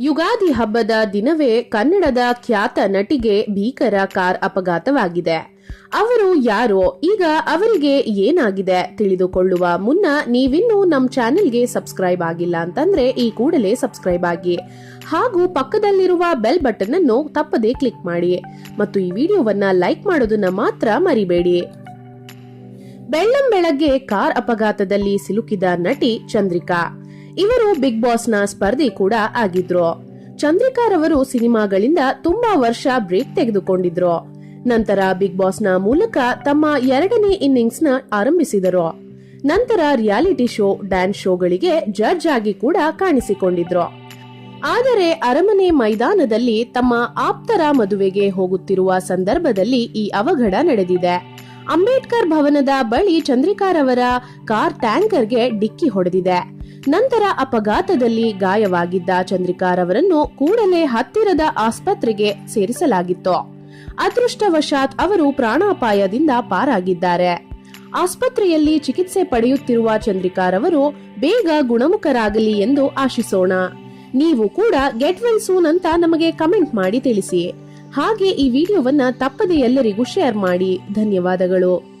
ಯುಗಾದಿ ಹಬ್ಬದ ದಿನವೇ ಕನ್ನಡದ ಖ್ಯಾತ ನಟಿಗೆ ಭೀಕರ ಕಾರ್ ಅಪಘಾತವಾಗಿದೆ. ಅವರು ಯಾರೋ, ಈಗ ಅವರಿಗೆ ಏನಾಗಿದೆ ತಿಳಿದುಕೊಳ್ಳುವ ಮುನ್ನ ನೀವಿನ್ನೂ ನಮ್ಮ ಚಾನೆಲ್ಗೆ ಸಬ್ಸ್ಕ್ರೈಬ್ ಆಗಿಲ್ಲ ಅಂತಂದ್ರೆ ಈ ಕೂಡಲೇ ಸಬ್ಸ್ಕ್ರೈಬ್ ಆಗಿ. ಹಾಗೂ ಪಕ್ಕದಲ್ಲಿರುವ ಬೆಲ್ ಬಟನ್ ಅನ್ನು ತಪ್ಪದೇ ಕ್ಲಿಕ್ ಮಾಡಿ. ಮತ್ತು ಈ ವಿಡಿಯೋವನ್ನ ಲೈಕ್ ಮಾಡೋದನ್ನ ಮಾತ್ರ ಮರಿಬೇಡಿ. ಬೆಳ್ಳಂ ಬೆಳಗ್ಗೆ ಕಾರ್ ಅಪಘಾತದಲ್ಲಿ ಸಿಲುಕಿದ ನಟಿ ಚಂದ್ರಿಕಾ. ಇವರು ಬಿಗ್ ಬಾಸ್ನ ಸ್ಪರ್ಧಿ ಕೂಡ ಆಗಿದ್ರು. ಚಂದ್ರಿಕಾರವರು ಸಿನಿಮಾಗಳಿಂದ ತುಂಬಾ ವರ್ಷ ಬ್ರೇಕ್ ತೆಗೆದುಕೊಂಡಿದ್ರು. ನಂತರ ಬಿಗ್ ಬಾಸ್ನ ಮೂಲಕ ತಮ್ಮ ಎರಡನೇ ಇನ್ನಿಂಗ್ಸ್ನ ಆರಂಭಿಸಿದರು. ನಂತರ ರಿಯಾಲಿಟಿ ಶೋ, ಡ್ಯಾನ್ಸ್ ಶೋಗಳಿಗೆ ಜಡ್ಜ್ ಆಗಿ ಕೂಡ ಕಾಣಿಸಿಕೊಂಡಿದ್ರು. ಆದರೆ ಅರಮನೆ ಮೈದಾನದಲ್ಲಿ ತಮ್ಮ ಆಪ್ತರ ಮದುವೆಗೆ ಹೋಗುತ್ತಿರುವ ಸಂದರ್ಭದಲ್ಲಿ ಈ ಅವಘಡ ನಡೆದಿದೆ. ಅಂಬೇಡ್ಕರ್ ಭವನದ ಬಳಿ ಚಂದ್ರಿಕಾರವರ ಕಾರ್ ಟ್ಯಾಂಕರ್ಗೆ ಡಿಕ್ಕಿ ಹೊಡೆದಿದೆ. ನಂತರ ಅಪಘಾತದಲ್ಲಿ ಗಾಯವಾಗಿದ್ದ ಚಂದ್ರಿಕಾರವರನ್ನು ಕೂಡಲೇ ಹತ್ತಿರದ ಆಸ್ಪತ್ರೆಗೆ ಸೇರಿಸಲಾಗಿತ್ತು. ಅದೃಷ್ಟವಶಾತ್ ಅವರು ಪ್ರಾಣಾಪಾಯದಿಂದ ಪಾರಾಗಿದ್ದಾರೆ. ಆಸ್ಪತ್ರೆಯಲ್ಲಿ ಚಿಕಿತ್ಸೆ ಪಡೆಯುತ್ತಿರುವ ಚಂದ್ರಿಕಾರವರು ಬೇಗ ಗುಣಮುಖರಾಗಲಿ ಎಂದು ಆಶಿಸೋಣ. ನೀವು ಕೂಡ ಗೆಟ್ ವೆಲ್ ಸೂನ್ ಅಂತ ನಮಗೆ ಕಮೆಂಟ್ ಮಾಡಿ ತಿಳಿಸಿ. ಹಾಗೆ ಈ ವಿಡಿಯೋವನ್ನ ತಪ್ಪದೆ ಎಲ್ಲರಿಗೂ ಶೇರ್ ಮಾಡಿ. ಧನ್ಯವಾದಗಳು.